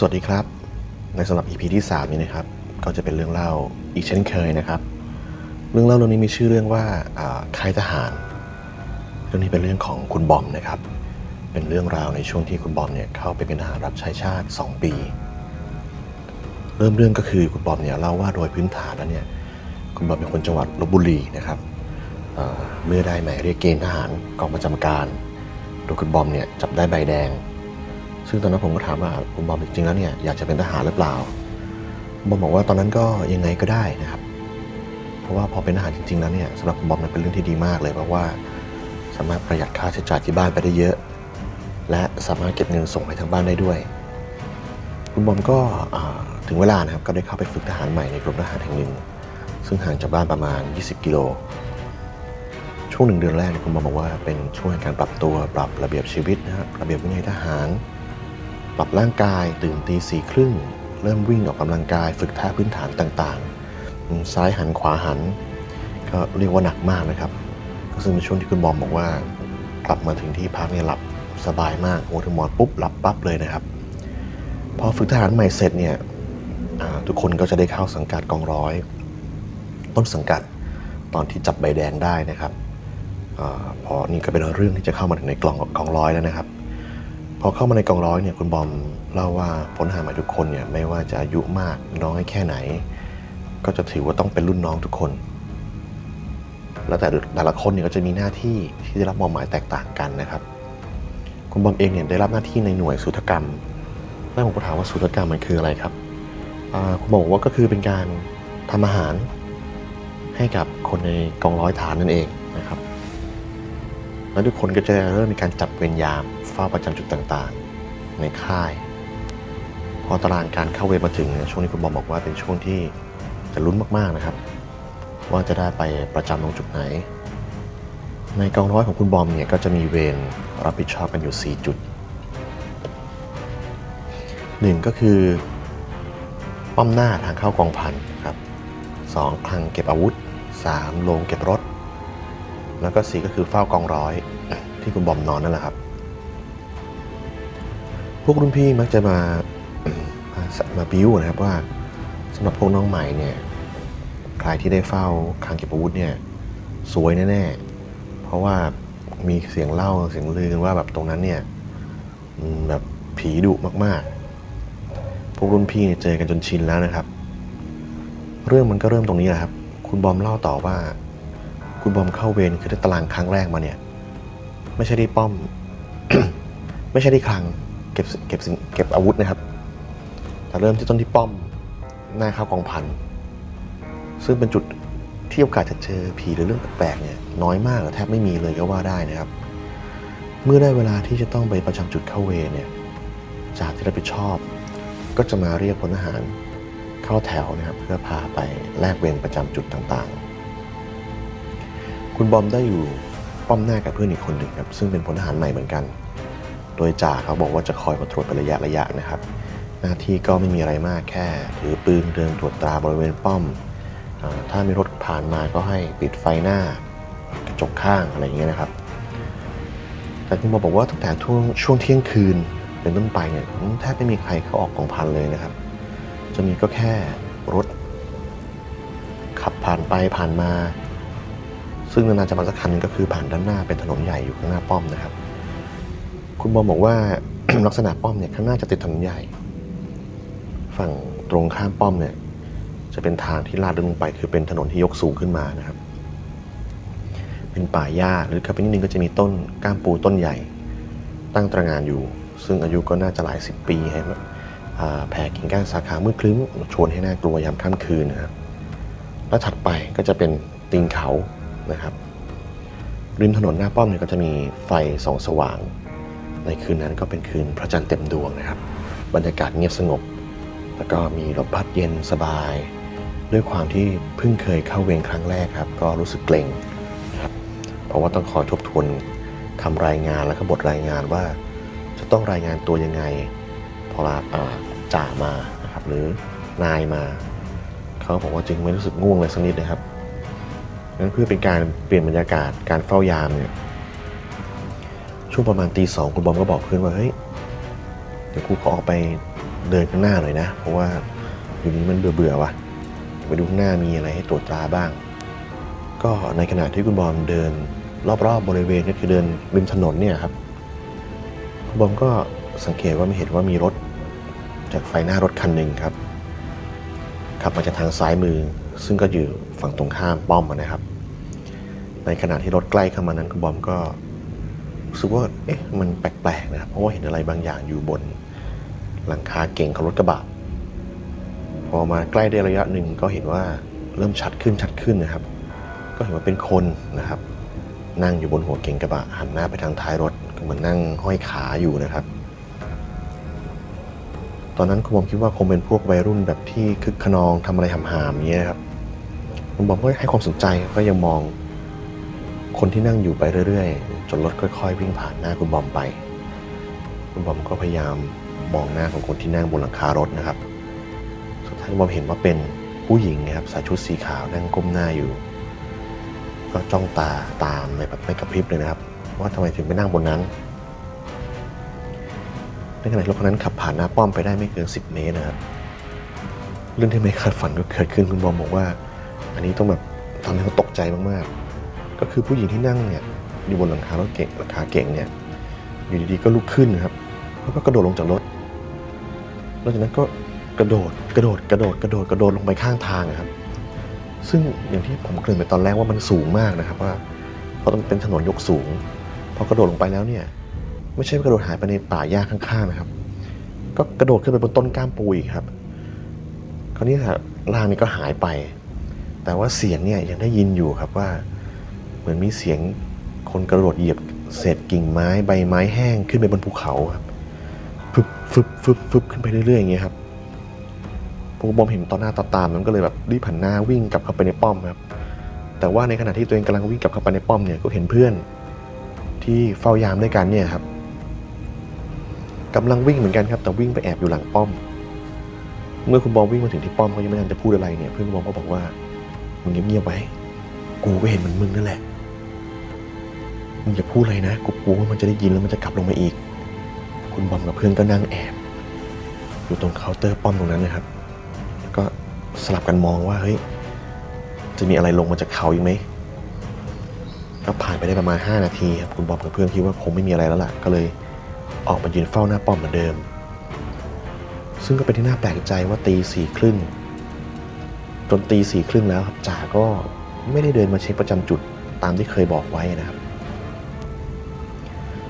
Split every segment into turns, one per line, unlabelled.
สวัสดีครับ ในสำหรับ EP ที่ 3 นี้นะครับ ก็จะเป็นเรื่องเล่าอีกเช่นเคยนะครับ เรื่องเล่าเรื่องนี้มีชื่อเรื่องว่าค่ายทหาร เรื่องนี้เป็นเรื่องของคุณบอมนะครับ เป็นเรื่องราวในช่วงที่คุณบอมเนี่ยเข้าไปเป็นทหารรับใช้ชาติ 2 ปี เริ่มเรื่องก็คือคุณบอมเนี่ยเล่าว่าโดยพื้นฐานแล้วเนี่ยคุณบอมเป็นคนจังหวัดลบบุรีนะครับเอ่อเมื่อได้หมายเรียกเกณฑ์ทหารกองประจำการโดยคุณบอมเนี่ยจับได้ใบแดง ซึ่งตอนนั้นผมก็ถามว่าคุณบอมจริงๆแล้วเนี่ยอยากจะเป็นทหารหรือเปล่าบอมบอกว่าตอนนั้นก็ยังไงก็ได้นะครับ เพราะว่าพอเป็นทหารจริงๆแล้วเนี่ยสำหรับคุณบอมมันเป็นเรื่องที่ดีมากเลยเพราะว่าสามารถประหยัดค่าใช้จ่ายที่บ้านไปได้เยอะ และสามารถเก็บเงินส่งให้ทางบ้านได้ด้วย คุณบอมก็ถึงเวลานะครับก็ได้เข้าไปฝึกทหารใหม่ในกรมทหารแห่งหนึ่ง ซึ่งห่างจากบ้านประมาณ 20 กิโล ช่วงหนึ่งเดือนแรกคุณบอมบอกว่าเป็นช่วงการปรับตัวปรับระเบียบชีวิตนะครับระเบียบวินัยทหาร ปรับร่างกายตื่นตีสี่ครึ่ง เริ่มวิ่งออกกำลังกายฝึกท่าพื้นฐานต่างๆ ซ้ายหันขวาหัน ก็เรียกว่าหนักมากนะครับ ก็ซึ่งเป็นช่วงที่คุณบอมบอกว่า กลับมาถึงที่พักเนี่ยหลับสบายมากหัวถึงหมอนปุ๊บหลับปั๊บเลยนะครับ พอฝึกทหารใหม่เสร็จเนี่ยทุกคนก็จะได้เข้าสังกัดกองร้อย ต้นสังกัดตอนที่จับใบแดงได้นะครับอพอนี่ก็เป็นเรื่องที่จะเข้ามาถึงในกล่องกองร้อยแล้วนะครับ พอเข้ามาในกองร้อยเนี่ยคุณบอมเล่าว่าพลทหารใหม่ทุกคนเนี่ยไม่ว่าจะอายุมากน้อยแค่ไหน ก็จะถือว่าต้องเป็นรุ่นน้องทุกคน แล้วแต่แต่ละคนเนี่ยก็จะมีหน้าที่ที่ได้รับมอบหมายแตกต่างกันนะครับ คุณบอมเองเนี่ยได้รับหน้าที่ในหน่วยสุทกรรมแล้วผมก็ถามว่าสุทกรรมมันคืออะไรครับคุณบอมบอกว่าก็คือเป็นการทำอาหารให้กับคนในกองร้อยฐานนั่นเอง แล้วทุกคนก็จะเริ่มมีการจับเวรยามเฝ้าประจำจุดต่างๆ ในค่าย พอตารางการเข้าเวรมาถึงช่วงนี้คุณบอมบอกว่าเป็นช่วงที่จะลุ้นมากๆนะครับ ว่าจะได้ไปประจำตรงจุดไหน ในกองร้อยของคุณบอมเนี่ยก็จะมีเวรรับผิดชอบกันอยู่ 4 จุดหนึ่งก็คือป้อมหน้าทางเข้ากองพันครับสองคลังเก็บอาวุธสามโรงเก็บรถ แล้วก็สี่ก็คือเฝ้ากองร้อยที่คุณบอมนอนนั่นแหละครับ พวกรุ่นพี่มักจะมามามาบิ้วนะครับว่าสำหรับพวกน้องใหม่เนี่ยใครที่ได้เฝ้าคลังเก็บอาวุธเนี่ยสวยแน่ๆ เพราะว่ามีเสียงเล่าเสียงลือกันว่าแบบตรงนั้นเนี่ยแบบผีดุมากๆ พวกรุ่นพี่เนี่ยเจอกันจนชินแล้วนะครับ เรื่องมันก็เริ่มตรงนี้แหละครับ คุณบอมเล่าต่อว่า คุณบอมเข้าเวรคือได้ตารางครั้งแรกมาเนี่ย ไม่ใช่ที่ป้อม ไม่ใช่ที่คลัง เก็บเก็บสินเก็บอาวุธนะครับ แต่เริ่มที่ต้นที่ป้อม หน้าข้าวกองพัน ซึ่งเป็นจุดที่โอกาสจะเจอผีหรือเรื่องแปลกๆเนี่ยน้อยมากหรือแทบไม่มีเลยก็ว่าได้นะครับ เมื่อได้เวลาที่จะต้องไปประจำจุดเข้าเวรเนี่ยจากที่รับผิดชอบ ก็จะมาเรียกพลทหารเข้าแถวนะครับ เพื่อพาไปแลกเวรประจำจุดต่างๆ คุณบอมได้อยู่ป้อมหน้ากับเพื่อนอีกคนหนึ่งครับซึ่งเป็นพลทหารใหม่เหมือนกัน โดยจ่าเขาบอกว่าจะคอยมาตรวจเป็นระยะระยะนะครับ หน้าที่ก็ไม่มีอะไรมากแค่ถือปืนเดินตรวจตราบริเวณป้อมอถ้ามีรถผ่านมาก็ให้ปิดไฟหน้ากระจกข้างอะไรอย่างเงี้ยนะครับ แต่คุณบอมบอกว่าตั้งแต่ช่วงช่วงเที่ยงคืนเป็นต้นไปเนี่ยแทบไม่มีใครเข้าออกกองพันเลยนะครับ จะมีก็แค่รถ ขับผ่านไปผ่านมา ซึ่งนานๆจะมาสักคันก็คือผ่านด้านหน้าเป็นถนนใหญ่อยู่ข้างหน้าป้อมนะครับ คุณบอมบอกว่า ลักษณะป้อมเนี่ยข้างหน้าจะติดถนนใหญ่ ฝั่งตรงข้ามป้อมเนี่ย จะเป็นทางที่ลาดลงไป คือเป็นถนนที่ยกสูงขึ้นมานะครับ เป็นป่าหญ้าหรือขับไปนิดนึงก็จะมีต้นก้ามปูต้นใหญ่ ตั้งตระงานอยู่ ซึ่งอายุก็น่าจะหลายสิบปีให้อ่าแผ่กิ่งก้านสาขามืดคลึ้มชวนให้น่ากลัวยามค่ำคืนนะครับแล้วถัดไปก็จะเป็นตีนเขา นะครับ ริมถนนหน้าป้อมเนี่ยก็จะมีไฟส่องสว่าง ในคืนนั้นก็เป็นคืนพระจันทร์เต็มดวงนะครับ บรรยากาศเงียบสงบ แล้วก็มีลมพัดเย็นสบาย ด้วยความที่เพิ่งเคยเข้าเวรครั้งแรกครับ ก็รู้สึกเกรงครับเพราะว่าต้องคอยทบทวนทำรายงานแล้วก็บทรายงานว่า จะต้องรายงานตัวยังไง พอลาอ่าจ่ามานะครับหรือนายมา เขาบอกว่าจึงไม่รู้สึกง่วงเลยสักนิดนะครับ งั้นเพื่อเป็นการเปลี่ยนบรรยากาศการเฝ้ายามเนี่ยช่วงประมาณตีสองคุณบอมก็บอกเพื่อนว่าเฮ้ยเดี๋ยวกูขอออกไปเดินข้างหน้าหน่อยนะ เพราะว่าอยู่นี้มันเบื่อเบื่อว่ะไปดูข้างหน้ามีอะไรให้ตรวจตราบ้าง ก็ในขณะที่คุณบอมเดินรอบๆบบริเวณก็คือเดินริมถนนเนี่ยครับคุณบอมก็สังเกตว่าไม่เห็นว่ามีรถจากไฟหน้ารถคันหนึ่งครับขับมาจากทางซ้ายมือ ซึ่งก็อยู่ฝั่งตรงข้ามป้อมนะครับ ในขณะที่รถใกล้เข้ามานั้นคุณบอมก็รู้สึกว่าเอ๊ะมันแปลกๆนะครับเพราะว่าเห็นอะไรบางอย่างอยู่บนหลังคาเก่งของรถกระบะพอมาใกล้ได้ระยะหนึ่งก็เห็นว่าเริ่มชัดขึ้นชัดขึ้นนะครับ ก็เห็นว่าเป็นคนนะครับ นั่งอยู่บนหัวเก่งกระบะหันหน้าไปทางท้ายรถก็เหมือนนั่งห้อยขาอยู่นะครับ ตอนนั้นคุณบอมคิดว่าคงเป็นพวกวัยรุ่นแบบที่คึกขนองทำอะไรหำๆอย่างเงี้ยครับ คุณบอมก็ให้ความสนใจก็ยังมอง คนที่นั่งอยู่ไปเรื่อยๆ จนรถค่อย ๆ วิ่งผ่านหน้าคุณบอมไป คุณบอมก็พยายามมองหน้าของคนที่นั่งบนหลังคารถนะครับสุดท้ายคุณบอมเห็นว่าเป็นผู้หญิงนะครับใส่ชุดสีขาวนั่งก้มหน้าอยู่ ก็จ้องตาตามในแบบไม่กระพริบเลยนะครับ ว่าทำไมถึงไปนั่งบนนั้นในขณะรถคันนั้นขับผ่านหน้าป้อมไปได้ไม่เกิน 10 เมตรนะครับ เรื่องที่ไม่คาดฝันก็เกิดขึ้นคุณบอมบอกว่า อันนี้ต้องแบบทำให้เขาตกใจมากๆ ก็คือผู้หญิงที่นั่งเนี่ยอยู่บนหลังคารถเก่งหลังคาเก่งเนี่ยอยู่ดีๆก็ลุกขึ้นนะครับแล้วก็กระโดดลงจากรถหลังจากนั้นก็กระโดดกระโดดกระโดดกระโดดกระโดดลงไปข้างทางนะครับ ซึ่งอย่างที่ผมเกริ่นไปตอนแรกว่ามันสูงมากนะครับว่าเพราะมันเป็นถนนยกสูงพอกระโดดลงไปแล้วเนี่ย ไม่ใช่ว่ากระโดดหายไปในป่าหญ้าข้างๆนะครับ ก็กระโดดขึ้นไปบนต้นก้ามปูอีกครับ คราวนี้ครับร่างนี้ก็หายไป แต่ว่าเสียงเนี่ยยังได้ยินอยู่ครับว่า เหมือนมีเสียงคนกระโดดเหยียบเศษกิ่งไม้ใบไม้แห้งขึ้นไปบนภูเขาครับฟึบฟึบฟึบฟึบขึ้นไปเรื่อยๆอย่างเงี้ยครับพวกบอมเห็นต่อหน้าต่อตามันก็เลยแบบรีบหันหน้าวิ่งกลับเข้าไปในป้อมครับ แต่ว่าในขณะที่ตัวเองกำลังวิ่งกลับเข้าไปในป้อมเนี่ยก็เห็นเพื่อน ที่เฝ้ายามด้วยกันเนี่ยครับกำลังวิ่งเหมือนกันครับ แต่วิ่งไปแอบอยู่หลังป้อม เมื่อคุณบอมวิ่งมาถึงที่ป้อมเขายังไม่ทันจะพูดอะไรเนี่ย เพื่อนคุณบอมก็บอกว่า มึงเงียบๆไว้ กูก็เห็นเหมือนมึงนั่นแหละ มึงอย่าพูดอะไรนะ กูกลัวว่ามันจะได้ยินแล้วมันจะกลับลงมาอีก คุณบอมกับเพื่อนก็นั่งแอบ อยู่ตรงเคาน์เตอร์ป้อมตรงนั้นนะครับ แล้วก็สลับกันมองว่าเฮ้ย จะมีอะไรลงมาจากเขาอีกไหม ก็ผ่านไปได้ประมาณ 5 นาทีครับ คุณบอมกับเพื่อนคิดว่าคงไม่มีอะไรแล้วล่ะ ก็เลยออกมายืนเฝ้าหน้าป้อมเหมือนเดิม ซึ่งก็เป็นที่น่าแปลกใจว่าตีสี่ครึ่ง จนตีสี่ครึ่งแล้วครับจ่าก็ไม่ได้เดินมาเช็คประจำจุดตามที่เคยบอกไว้นะครับ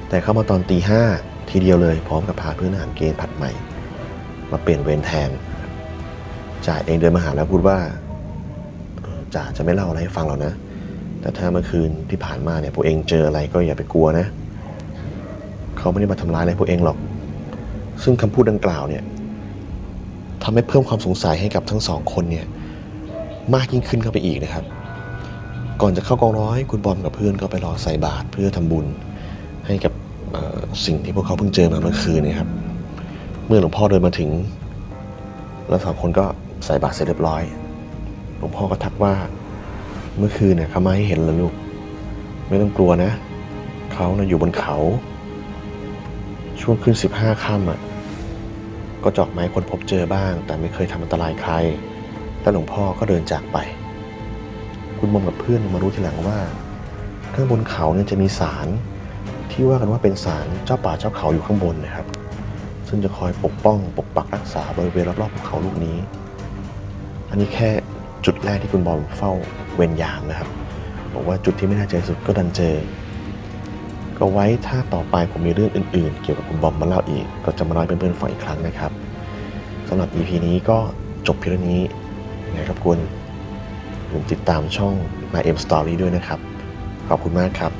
แต่เข้ามาตอนตีห้าทีเดียวเลยพร้อมกับพาเพื่อนทหารเกณฑ์ผัดใหม่ มาเปลี่ยนเวรแทนจ่าเองเดินมาหาแล้วพูดว่าจ่าจะไม่เล่าอะไรให้ฟังหรอกนะ แต่ถ้าเมื่อคืนที่ผ่านมาเนี่ยพวกเองเจออะไรก็อย่าไปกลัวนะ เขาไม่ได้มาทำร้ายอะไรพวกเองหรอก ซึ่งคำพูดดังกล่าวเนี่ยทำให้เพิ่มความสงสัยให้กับทั้งสองคนเนี่ย มากยิ่งขึ้นเข้าไปอีกนะครับ ก่อนจะเข้ากองร้อยคุณบอมกับเพื่อนก็ไปรอใส่บาตรเพื่อทำบุญให้กับสิ่งที่พวกเขาเพิ่งเจอมาเมื่อคืนนะครับ เมื่อหลวงพ่อเดินมาถึง แล้วสองคนก็ใส่บาตรเสร็จเรียบร้อย หลวงพ่อก็ทักว่าเมื่อคืนเนี่ยเขามาให้เห็นแล้วลูก ไม่ต้องกลัวนะ เขานะอยู่บนเขา ช่วงขึ้นสิบห้าค่ำอะก็จอกไม้คนพบเจอบ้าง แต่ไม่เคยทำอันตรายใคร แล้วหลวงพ่อก็เดินจากไป คุณบอมกับเพื่อนมารู้ทีหลังว่าข้างบนเขาเนี่ยจะมีศาลที่ว่ากันว่าเป็นศาลเจ้าป่าเจ้าเขาอยู่ข้างบนนะครับ ซึ่งจะคอยปกป้องปกปักรักษาบริเวณรอบๆภูเขาลูกนี้ อันนี้แค่จุดแรกที่คุณบอมเฝ้าเวรยามนะครับบอกว่าจุดที่ไม่น่าเจอสุดก็ดันเจอ ก็ไว้ถ้าต่อไปผมมีเรื่องอื่นๆ เกี่ยวกับคุณบอมมาเล่าอีก ก็จะมาเล่าให้เพื่อนๆฟังอีกครั้งนะครับสำหรับ EP นี้ก็จบเพียงเท่านี้ ยังไงครับคุณอย่าลืมติดตามช่อง My M Story ด้วยนะครับ ขอบคุณมากครับ